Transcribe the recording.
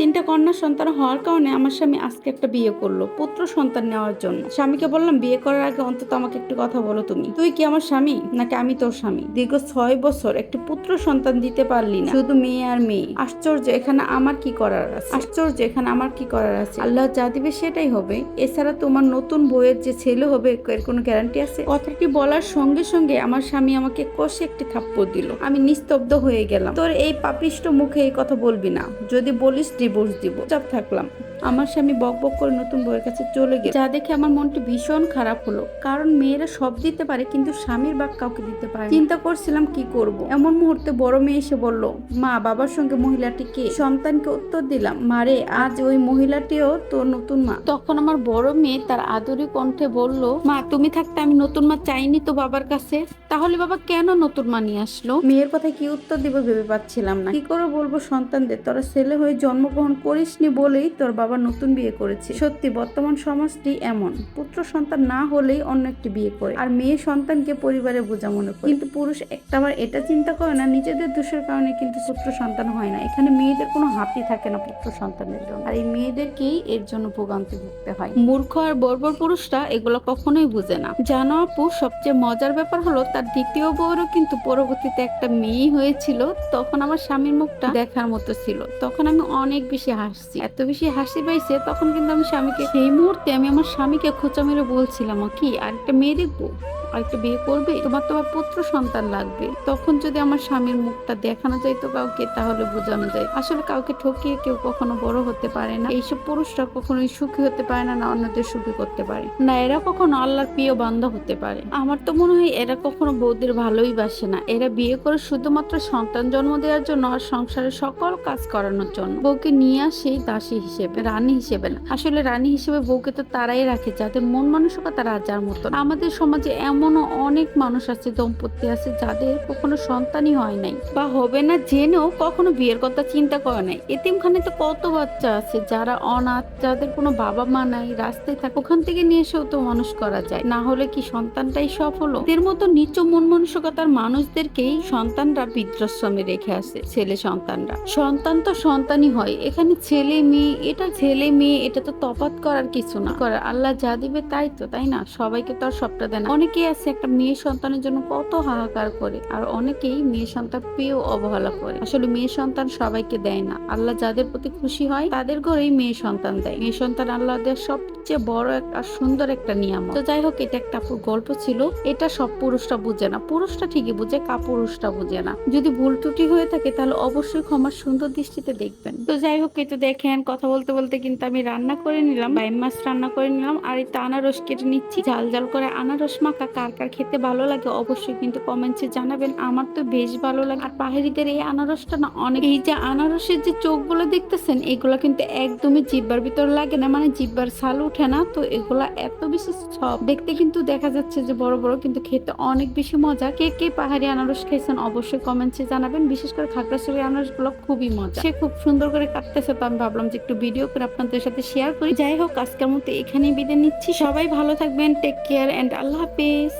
তিনটা কন্যা সন্তান হওয়ার কারণে আমার স্বামী আজকে একটা বিয়ে করল, পুত্র সন্তান নেওয়ার জন্য। স্বামীকে বললাম, বিয়ে করার আগে অন্তত আমাকে একটু কথা বলো তুমি। তুই কি আমার স্বামী, নাকি আমি তোর স্বামী? দীর্ঘ ছয় বছর একটি পুত্র সন্তান দিতে পারলি না, শুধু মেয়ে আর মেয়ে। আশ্চর্য, এখানে আমার কি করার আছে? আশ্চর্য, এখানে আমার কি করার আছে? আল্লাহ যা দিবে সেটাই হবে। এছাড়া তোমার নতুন বইয়ের যে ছেলে হবে, এর কোনো গ্যারান্টি আছে? কথাটি বলার সঙ্গে সঙ্গে আমার স্বামী আমাকে কষে একটি থাপ্পড় দিল। আমি নিস্তব্ধ হয়ে গেলাম। তোর এই পাপিষ্ট মুখে এই কথা বলবি না। যদি বলিস ডিভোর্স দিব। চাপ থাকলাম। আমার স্বামী বক বক করে নতুন বউয়ের কাছে চলে গেল। যা দেখে আমার মনটি ভীষণ খারাপ হলো। কারণ মেয়েরা সব দিতে পারে, কিন্তু স্বামীর বাক কাউকে দিতে পারে চিন্তা করছিলাম, কি করব। এমন মুহূর্তে বড় মেয়ে এসে বলল, মা, বাবার সঙ্গে মহিলাটি কে? সন্তানকে উত্তর দিলাম মারে আজ ওই মহিলাটিও তোর নতুন মা। তখন আমার বড় মেয়ে তার আদরি কণ্ঠে বলল, মা, তুমি থাকতে আমি নতুন মা চাইনি তো বাবার কাছে। তাহলে বাবা কেন নতুন মা নিয়ে আসলো? মেয়ের কথা কি উত্তর দিব ভেবে পাচ্ছিলাম না। কি করে বলব সন্তানদের? তোরা ছেলে হয়ে জন্মগ্রহণ করিসনি বলেই তোর বাবা নতুন বিয়ে করেছে। সত্যি, বর্তমান সমাজটি এমন। পুত্র সন্তান না হলেই অন্য একটি বিয়ে করে। আর মেয়ে সন্তানকে পরিবারে বোঝা মনে করে। কিন্তু পুরুষ একটাবার এটা চিন্তা করে না, নিজেদের দোষের কারণে কিন্তু পুত্র সন্তান হয় না। এখানে মেয়েদের কোনো হাতি থাকে না পুত্র সন্তানের জন্য। আর এই মেয়েদেরকেই এর জন্য ভোগান্তি ভুগতে হয়। মূর্খ আর বর্বর পুরুষরা এগুলো কখনোই বুঝে না। জানো আপু, সবচেয়ে মজার ব্যাপার হলো তার দ্বিতীয় বউরও কিন্তু পরবর্তীতে একটা মেয়ে হয়েছিল। তখন আমার স্বামীর মুখটা দেখার মতো ছিল। তখন আমি অনেক বেশি হাসছি। এত বেশি হাসি পাইছে তখন কিন্তু আমি স্বামীকে সেই মুহূর্তে আমি আমার স্বামীকে খোঁচা মেরে বলছিলাম "ও কি? আরেকটা মেয়ে দেখব? আরেকটা বিয়ে করবে? তোমার তোমার পুত্র সন্তান লাগবে। তখন যদি আমার স্বামীর মুখটা দেখানো যাইতো কাউকে, তাহলে বোঝানো যায়। আসলে কাউকে ঠকিয়ে কেউ কখনো বড় হতে পারে না। এইসব পুরুষরা কখনোই সুখী হতে পারে না না অন্যদের সুখী করতে পারে। না, এরা কখনো আল্লাহর প্রিয় বান্ধব হতে পারে। আমার তো মনে হয় এরা কখনো বৌদের ভালোই বাসে না। এরা বিয়ে করে শুধুমাত্র সন্তান জন্ম দেওয়ার জন্য আর সংসারের সকল কাজ করানোর জন্য। বউকে নিয়ে আসে দাসী হিসেবে, রানী হিসেবে না। আসলে রানী হিসেবে বউকে তো তারাই রাখে, যাদের মন মানসিকতা রাজার মতো আমাদের সমাজে এমনও অনেক মানুষ আছে, দম্পতি আছে, যাদের কখনো সন্তানই হয় নাই বা হবে না জেনেও কখনো বিয়ের কথা চিন্তা করে নাই। এতিমখানে তো কত বাচ্চা আছে যারা অনাথ, যাদের কোনো বাবা মা নাই, রাস্তায় থাকে, ওখান থেকে নিয়ে এসেও তো মানুষ করা যায়। না হলে কি সন্তানটাই সফল? এদের মতো নিচু মন মানসিকতার মানুষদেরকেই সন্তানরা বৃদ্ধাশ্রমে রেখে আসে, ছেলে সন্তানরা। সন্তান তো সন্তানই হয়, এখানে ছেলে, মেয়ে, এটা ছেলে, মেয়ে, এটা তো তফাৎ করার কিছু না। করার আল্লাহ যা দিবে তাই তো, তাই না? সবাইকে তো আর সবটা দেয় না। অনেকেই আছে একটা মেয়ে সন্তানের জন্য কত হাহাকার করে, আর অনেকেই মেয়ে সন্তান পেয়েও অবহেলা করে। আসলে মেয়ে সন্তান সবাইকে দেয় না। আল্লাহ যাদের প্রতি খুশি হয়, তাদের ঘরেই মেয়ে সন্তান দেয়। মেয়ে সন্তান আল্লাহ দেয় সবচেয়ে বড় একটা সুন্দর একটা নিয়ম তো যাই হোক, এটা একটা গল্প ছিল। এটা সব পুরুষরা বুঝে না। পুরুষটা ঠিকই বুঝে কাপুরুষটা বুঝে না। যদি ভুল ত্রুটি হয়ে থাকে, তাহলে অবশ্যই ক্ষমার সুন্দর দৃষ্টিতে দেখবেন। তো যাই হোক এটা দেখেন, কথা বলতে বলতে কিন্তু আমি রান্না করে নিলাম। বাইম মাছ রান্না করে নিলাম। আর এই আনারস কেটে নিচ্ছি। ঝাল ঝাল করে আনারস মাখা কার কার খেতে ভালো লাগে অবশ্যই কিন্তু কমেন্টসে জানাবেন। আমার তো বেশ ভালো লাগে। আর পাহাড়িদের এই আনারসটা না অনেক এই যে আনারসের যে চোখগুলো দেখতেছেন, এগুলো কিন্তু একদমই জিব্বার ভিতর লাগে না। মানে জিব্বার ছাল উঠে না, তো এগুলা এত বেশি সব দেখতে কিন্তু দেখা যাচ্ছে যে বড় বড় কিন্তু খেতে অনেক বেশি মজা। কে কে পাহাড়ি আনারস খেয়েছেন অবশ্যই কমেন্টসে জানাবেন। বিশেষ করে খাগড়াছড়ি আনারসগুলো খুবই মজা। সে খুব সুন্দর করে কাটতেছে, তো আমি ভাবলাম যে একটু ভিডিও করে আপনাদের সাথে শেয়ার করি। যাই হোক, আজকের মতো এখানেই বিদায় নিচ্ছি। সবাই ভালো থাকবেন টেক কেয়ার অ্যান্ড আল্লাহ হাফিজ। Peace.